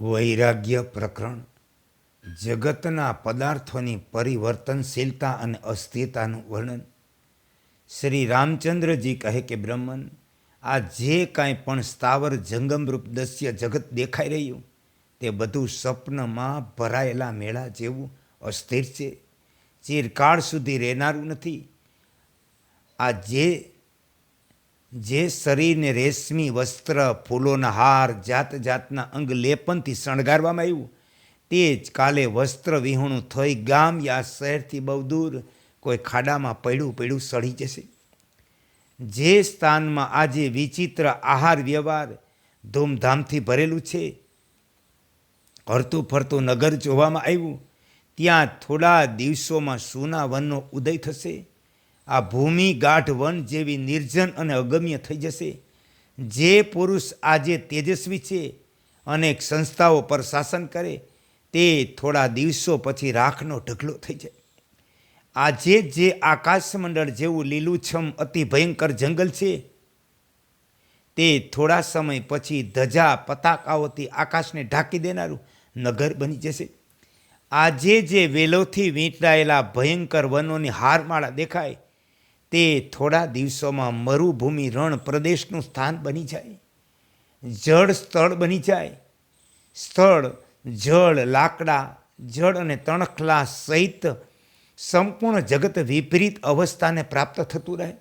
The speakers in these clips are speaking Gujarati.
વૈરાગ્ય પ્રકરણ. જગતના પદાર્થોની પરિવર્તનશીલતા અને અસ્થિરતાનું વર્ણન. શ્રી રામચંદ્રજી કહે કે, બ્રહ્મન, આ જે કાંઈ પણ સ્થાવર જંગમરૂપ દસ્ય જગત દેખાઈ રહ્યું, તે બધું સ્વપ્નમાં ભરાયેલા મેળા જેવું અસ્થિર છે. ચિરકાળ સુધી રહેનારું નથી. આ જે જે શરીરને રેશમી વસ્ત્ર, ફૂલોના હાર જાત જાતના અંગ લેપનથી શણગારવામાં આવ્યું, તે જ કાલે વસ્ત્ર વિહોણું થઈ ગામ યા શહેરથી બહુ દૂર કોઈ ખાડામાં પડ્યું પડ્યું, સડી જશે. જે સ્થાનમાં આજે વિચિત્ર આહાર વ્યવહાર ધૂમધામથી ભરેલું છે, હરતું ફરતું નગર જોવામાં આવ્યું, ત્યાં થોડા દિવસોમાં સોના વનનો ઉદય થશે. આ ભૂમિ ગાઢ વન જેવી નિર્જન અને અગમ્ય થઈ જશે. જે પુરુષ આજે તેજસ્વી છે અનેક સંસ્થાઓ પર શાસન કરે, તે થોડા દિવસો પછી રાખનો ઢગલો થઈ જાય. આજે જે આકાશમંડળ જેવું લીલુંછમ અતિ ભયંકર જંગલ છે, તે થોડા સમય પછી ધજા પતાકાઓથી આકાશને ઢાંકી દેનારું નગર બની જશે. આજે જે વેલોથી વીંટાયેલા ભયંકર વનોની હારમાળા દેખાય તે થોડા દિવસોમાં મરુભૂમિ રણ પ્રદેશનું સ્થાન બની જાય. જળ સ્થળ બની જાય. સ્થળ, જળ, લાકડા, જળ અને તણખલા સહિત સંપૂર્ણ જગત વિપરીત અવસ્થાને પ્રાપ્ત થતું રહે.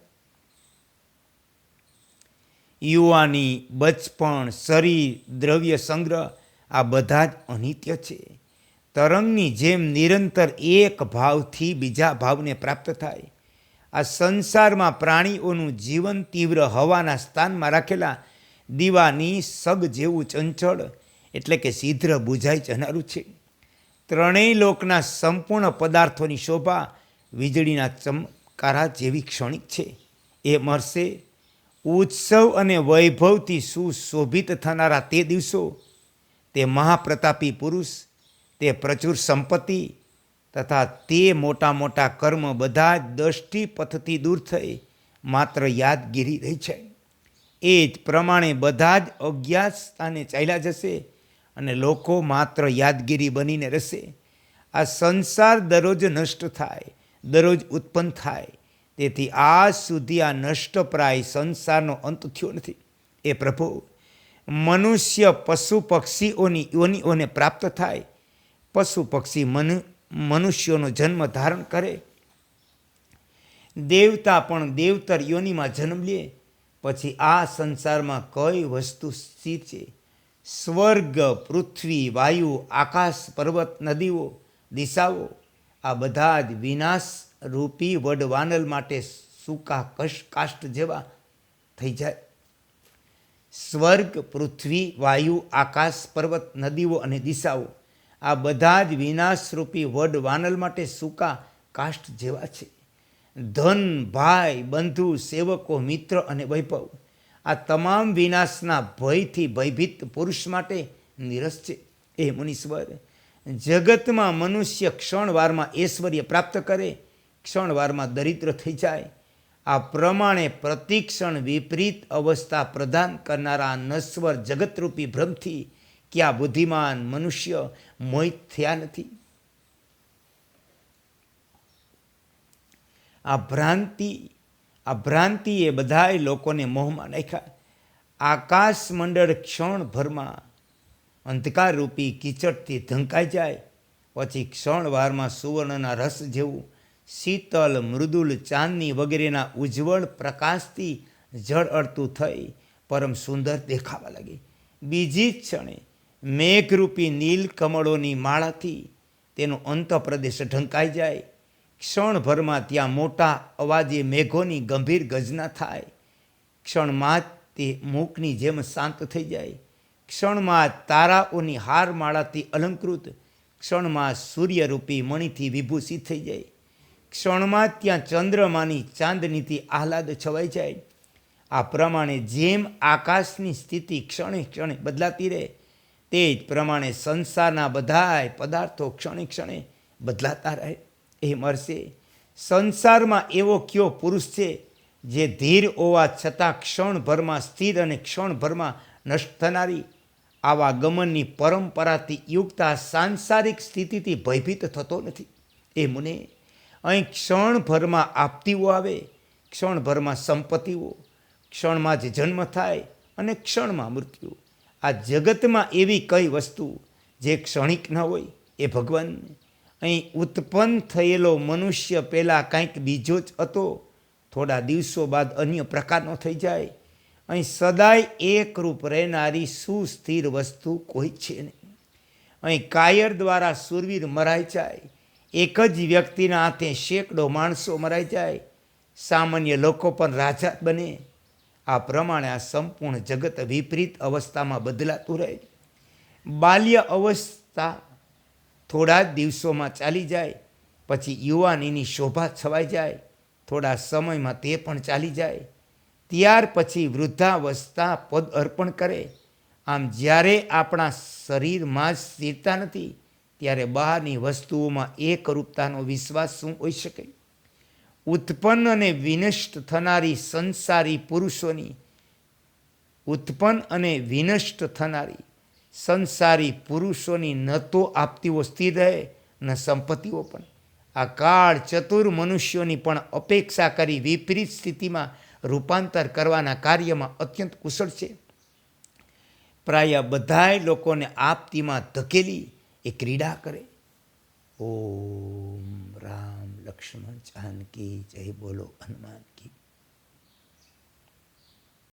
યુવાની બચપણ, શરીર, દ્રવ્ય સંગ્રહ આ બધા જ અનિત્ય છે. તરંગની જેમ નિરંતર એક ભાવથી બીજા ભાવને પ્રાપ્ત થાય. આ સંસારમાં પ્રાણીઓનું જીવન તીવ્ર હવાના સ્થાનમાં રાખેલા દીવાની સગ જેવું ચંચળ એટલે કે શીઘ્ર બુઝાઈ જનારું છે. ત્રણેય લોકના સંપૂર્ણ પદાર્થોની શોભા વીજળીના ચમકારા જેવી ક્ષણિક છે. એ મરશે, ઉત્સવ અને વૈભવથી સુશોભિત થનારા તે દિવસો, તે મહાપ્રતાપી પુરુષ, તે પ્રચુર સંપત્તિ તથા તે મોટા મોટા કર્મ બધા જ દષ્ટિ પથથી દૂર થઈ માત્ર યાદગીરી રહી છે. એ જ પ્રમાણે બધા જ અજ્ઞાત સ્થાને ચાલ્યા જશે અને લોકો માત્ર યાદગીરી બનીને રહેશે. આ સંસાર દરરોજ નષ્ટ થાય, દરરોજ ઉત્પન્ન થાય. તેથી આજ સુધી આ નષ્ટપ્રાય સંસારનો અંત થયો નથી. એ પ્રભુ, મનુષ્ય પશુ પક્ષીઓની યોનિઓને પ્રાપ્ત થાય. પશુ પક્ષી મનુ મનુષ્યોનો જન્મ ધારણ કરે. દેવતા પણ દેવતર યોનિમાં જન્મ લે. પછી આ સંસારમાં કઈ વસ્તુ સ્થિર છે? સ્વર્ગ, પૃથ્વી, વાયુ, આકાશ, પર્વત, નદીઓ, દિશાઓ, આ બધા જ વિનાશ રૂપી વડવાનલ માટે સૂકા કશ કાષ્ટ જેવા થઈ જાય. સ્વર્ગ, પૃથ્વી, વાયુ, આકાશ, પર્વત, નદીઓ અને દિશાઓ આ બધા જ વિનાશરૂપી વડ વાનલ માટે સૂકા કાષ્ટ જેવા છે. ધન, ભાઈ, બંધુ, સેવકો, મિત્ર અને વૈભવ આ તમામ વિનાશના ભયથી ભયભીત પુરુષ માટે નિરસ છે. એ મુનીશ્વર, જગતમાં મનુષ્ય ક્ષણવારમાં ઐશ્વર્ય પ્રાપ્ત કરે, ક્ષણવારમાં દરિદ્ર થઈ જાય. આ પ્રમાણે પ્રતિક્ષણ વિપરીત અવસ્થા પ્રદાન કરનારા નશ્વર જગતરૂપી ભ્રમથી ક્યાં બુદ્ધિમાન મનુષ્ય મોહિત થયા નથી? આ ભ્રાંતિ, આ ભ્રાંતિએ બધાય લોકોને મોહમાં નાખ્યા. આકાશ મંડળ ક્ષણભરમાં અંધકારરૂપી કીચડથી ઢંકાઈ જાય. પછી ક્ષણવારમાં સુવર્ણના રસ જેવું શીતલ, મૃદુલ, ચાંદની વગેરેના ઉજ્જવળ પ્રકાશથી જળ અડતું થઈ પરમ સુંદર દેખાવા લાગી. બીજી જ ક્ષણે મેઘરૂપી નીલ કમળોની માળાથી તેનો અંત પ્રદેશ ઢંકાઈ જાય. ક્ષણભરમાં ત્યાં મોટા અવાજે મેઘોની ગંભીર ગજના થાય. ક્ષણમાં તે મૂકની જેમ શાંત થઈ જાય. ક્ષણમાં તારાઓની હારમાળાથી અલંકૃત. ક્ષણમાં સૂર્યરૂપી મણિથી વિભૂષિત થઈ જાય. ક્ષણમાં ત્યાં ચંદ્રમાની ચાંદનીથી આહલાદ છવાઈ જાય. આ પ્રમાણે જેમ આકાશની સ્થિતિ ક્ષણે ક્ષણે બદલાતી રહે તે જ પ્રમાણે સંસારના બધાય પદાર્થો ક્ષણે ક્ષણે બદલાતા રહે. એ મળશે સંસારમાં એવો કયો પુરુષ છે જે ધીર હોવા છતાં ક્ષણભરમાં સ્થિર અને ક્ષણભરમાં નષ્ટ થનારી, આવા ગમનની પરંપરાથી યુક્ત સાંસારિક સ્થિતિથી ભયભીત થતો નથી. એ મને, અહીં ક્ષણભરમાં આપતીઓ આવે, ક્ષણભરમાં સંપત્તિઓ, ક્ષણમાં જ જન્મ થાય અને ક્ષણમાં મૃત્યુ. આ જગતમાં એવી કઈ વસ્તુ જે ક્ષણિક ન હોય એ ભગવાન અહીં ઉત્પન્ન થયેલો મનુષ્ય પહેલાં કાંઈક બીજો જ હતો. થોડા દિવસો બાદ અન્ય પ્રકારનો થઈ જાય. અહીં સદાય એકરૂપ રહેનારી સુસ્થિર વસ્તુ કોઈ છે નહીં. અહીં કાયર દ્વારા સુરવીર મરાઈ જાય. એક જ વ્યક્તિના હાથે શેકડો માણસો મરાઈ જાય. સામાન્ય લોકો પણ રાજા બને. આ પ્રમાણે આ સંપૂર્ણ જગત વિપરીત અવસ્થામાં બદલાતું રહે બાલ્ય અવસ્થા થોડા જ દિવસોમાં ચાલી જાય, પછી યુવાનીની શોભા છવાઈ જાય, થોડા સમયમાં તે પણ ચાલી જાય. ત્યાર પછી વૃદ્ધાવસ્થા પદ અર્પણ કરે. આમ જ્યારે આપણા શરીરમાં જ સ્થિરતા નથી, ત્યારે બહારની વસ્તુઓમાં એકરૂપતાનો વિશ્વાસ શું હોઈ શકે? ઉત્પન્ન અને વિનષ્ટ થનારી સંસારી પુરુષોની. ઉત્પન્ન અને વિનષ્ટ થનારી સંસારી પુરુષોની ન તો આપતીઓ સ્થિર રહે, ન સંપત્તિઓ પણ. આ કાળ ચતુર મનુષ્યોની પણ અપેક્ષા કરી વિપરીત સ્થિતિમાં રૂપાંતર કરવાના કાર્યમાં અત્યંત કુશળ છે. પ્રાય બધાય લોકોને આપતીમાં ધકેલી એ ક્રીડા કરે. ઓમ રામ. લક્ષ્મણ જાનકી જય બોલો હનુમાન કી